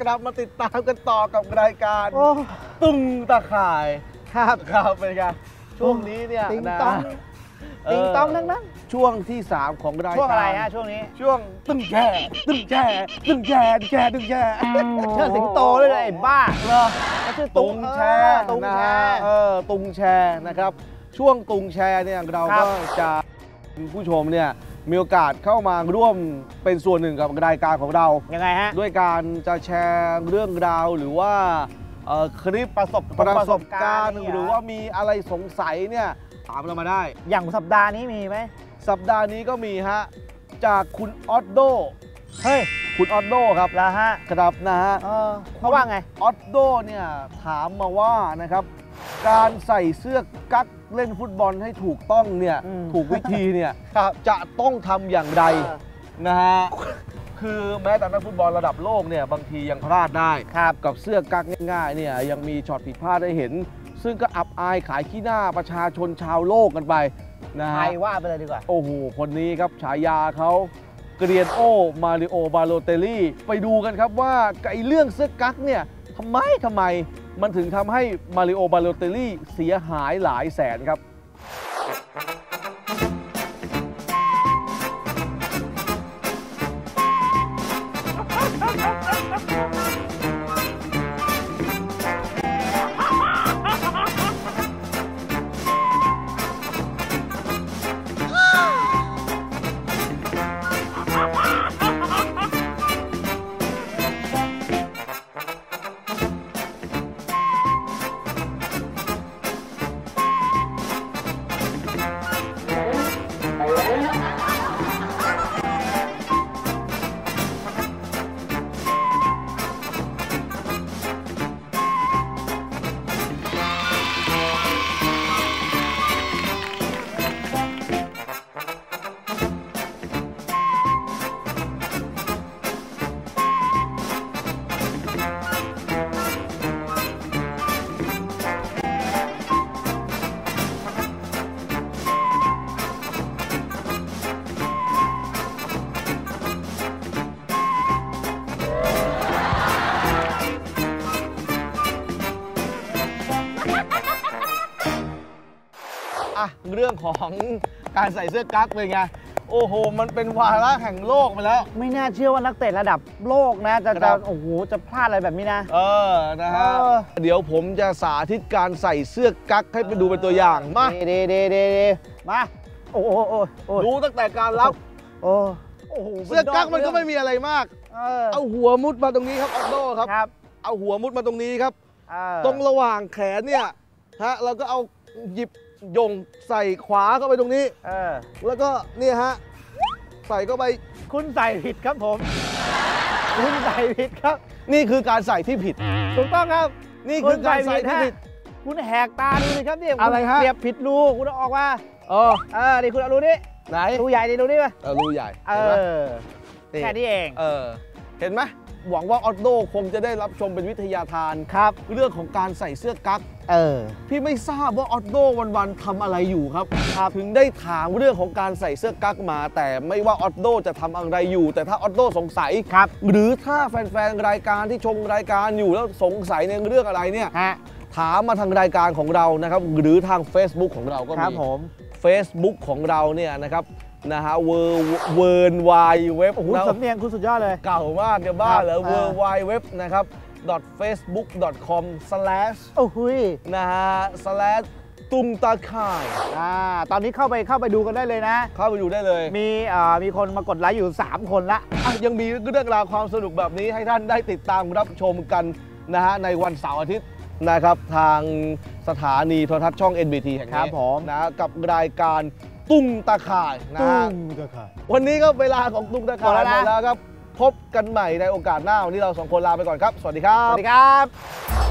กลับมาติดตามกันต่อกับรายการโอ้ตุ้งตะข่ายครับครับเป็นไงช่วงนี้เนี่ยติงนะตองเติงตองทั้งนั้นช่วงที่ 3 ของรายการช่วงอะไรฮะช่วงนี้ช่วงตึ้งแช่ตึ้งแช่ตึ้งแช่ตึ้งแช่ตึ้งแช่เชิดสิงโตด้วยนะไอ้บ้าเหรอเขาชื่อตุงแชเออตุงนะแชฮะเออตุงแชร์นะครับ ช่วงตุงแชร์เนี่ยเราครัก็บจะผู้ชมเนี่ย มีโอกาสเข้ามาร่วมเป็นส่วนหนึ่งกับรายการของเรา ยังไงฮะ ด้วยการจะแชร์เรื่องราวหรือว่าเอ่อคลิปประสบประสบการณ์นี่หรือว่ามีอะไรสงสัยเนี่ยถามเรามาได้ อย่างสัปดาห์นี้มีไหม สัปดาห์นี้ก็มีฮะ จากคุณออดโด เฮ้ย คุณออดโดครับแล้วฮะครับนะฮะเออเขาว่าไง ออดโดเนี่ยถามมาว่านะครับ การใส่เสื้อกั๊ก เล่นฟุตบอลให้ถูกต้องเนี่ยอืมถูกวิธีเนี่ยจะต้องทำอย่างไรเออนะฮะคือแม้แต่นักฟุตบอลระดับโลกเนี่ยบางทียังพลาดได้ครับกับเสื้อกั๊กง่ายๆเนี่ยยังมีช็อตผิดพลาดได้เห็น ซึ่งก็อับอายขายขี้หน้าประชาชนชาวโลกกันไปนะใครฮะว่าไปเลยดีกว่า โอ้โห คนนี้ครับฉายาเขาเกรียนโอมาริโอบาโลเตลลี่ ไปดูกันครับว่าไอ้เรื่องเสื้อกั๊กเนี่ย ทำไมทำไมมันถึงทำให้มาริโอบาโลเตลลี่เสียหายหลายแสนครับ อะเรื่องของการใส่เสื้อกั๊กเป็นไงโอ้โห มันเป็นวาระแห่งโลกไปแล้ว ไม่น่าเชื่อว่านักเตะระดับโลกนะ จะครัจะบโอ้โห จะพลาดอะไรแบบนี้นะ เออ นะฮะเออเดี๋ยวผมจะสาธิตการใส่เสื้อกั๊กให้ไปดูเป็นตัวอย่าง มาเดเดเดเดมาโอ้โหโอ้โหโอ้โหดูตั้งแต่การรับโอ้โอ้โห เสื้อกั๊กมันก็ไม่มีอะไรมาก เออเอาหัวมุดมาตรงนี้ครับออโต้ครับครับเอาหัวมุดมาตรงนี้ครับเออตรงระหว่างแขนเนี่ย ฮะ เราก็เอา หยิบยงใส่ขวาเข้าไปตรงนี้ เออ แล้วก็เนี่ยฮะ ใส่เข้าไป คุณใส่ผิดครับผม คุณใส่ผิดครับ นี่คือการใส่ที่ผิด ถูกต้องครับ นี่คือการใส่ที่ผิด คุณแหกตาดูสิครับนี่อะไรฮะเสียบผิดรูคุณเอาออกมาเออเออนี่คุณเอารูนี้ไหนรูใหญ่นี่รูนี้มาเออรูใหญ่ เออแค่นี้เอง เออ เห็นไหมหวังว่าออโต้คงจะได้รับชมเป็นวิทยาทานครับ เรื่องของการใส่เสื้อกั๊กเออพี่ไม่ทราบว่าออโต้วันๆทำอะไรอยู่ครับ ถึงได้ถามเรื่องของการใส่เสื้อกั๊กมา แต่ไม่ว่าออโต้จะทำอะไรอยู่ แต่ถ้าออโต้สงสัยครับ หรือถ้าแฟนๆรายการที่ชมรายการอยู่แล้วสงสัยในเรื่องอะไรเนี่ยฮะถามมาทางรายการของเรานะครับ หรือทาง Facebook ของเราก็ครับมีผม Facebook ของเราเนี่ยนะครับ นะฮะเวอร์เวิร์นวายเว็บโอ้โหสำเนียงคุณสุดยอดเลย เก่ามากจะบ้าเหรอครับเวอร์วายเว็บนะครับ facebook.com slash โอ้โหยนะฮะ slash ตุ้มตาข่ายอ่าตอนนี้เข้าไปเข้าไปดูกันได้เลยนะ เข้าไปดูได้เลย มีอ่ามีคนมากดไลค์อยู่ 3 คนละอะยังมีเรื่องราวความสนุกแบบนี้ให้ท่านได้ติดตามรับชมกันนะฮะในวันเสาร์อาทิตย์นะครับ ทางสถานีโทรทัศน์ช่อง NBT แห่งครันี้บผมนะกับรายการ ตุ้งตาข่ายนะฮะก็ค่ะวันนี้ก็เวลาของตุ้งตาข่ายหมดแล้วนะหมดแล้วครับ พบกันใหม่ในโอกาสหน้า วันนี้เราสองคนลาไปก่อนครับ สวัสดีครัสบวัสดีครับ